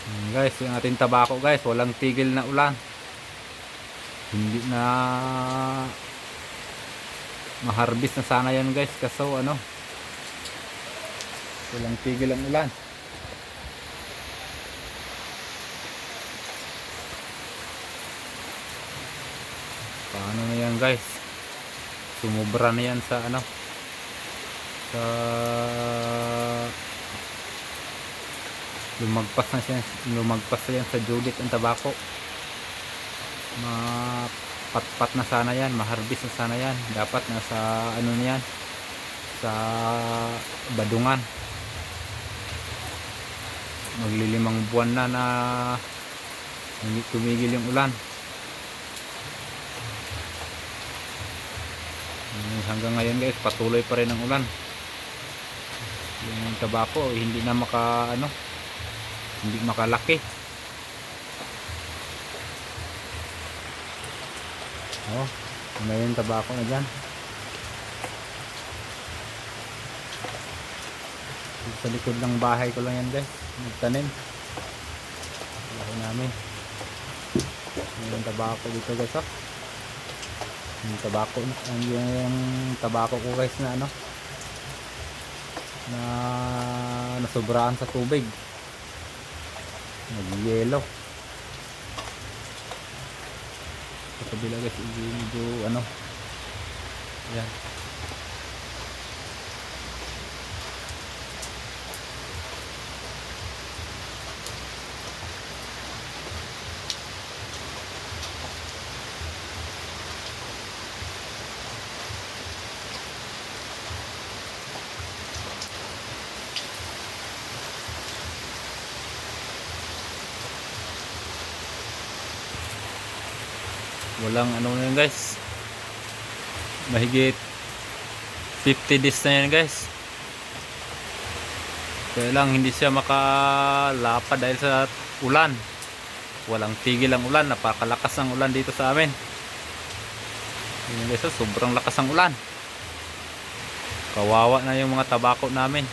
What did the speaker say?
Ayan, guys yung ating tabako guys walang tigil na ulan. Hindi na maharbis na sana yan guys kaso ano walang tigil ang ulan. Paano na yan guys? Sumubra na yan sa ano sa lumagpas na siya lumagpas na yan sa Judith ang tabako. Mapatpat na sana yan maharbis na sana yan. Dapat nasa ano na yan sa badungan. Maglilimang buwan na na tumigil yung ulan. Mm, hanggang ngayon guys patuloy pa rin ang ulan. Yung tabako hindi na maka ano hindi makalaki. Oh yung tabako na dyan. Sa likod ng bahay ko lang yan guys. Nagtanim bahay namin. Yun yung tabako dito guys oh. Yung tabako yung, yung tabako ko guys na ano? Na nasubraan sa tubig nag-yellow sa kabila guys medyo ano. Yan walang ano na guys. Mahigit 50 days na yan guys. Kaya lang hindi siya makalapad dahil sa ulan. Walang tigil ang ulan. Napakalakas ang ulan dito sa amin. Yun guys oh, sobrang lakas ang ulan. Kawawa na yung mga tabako namin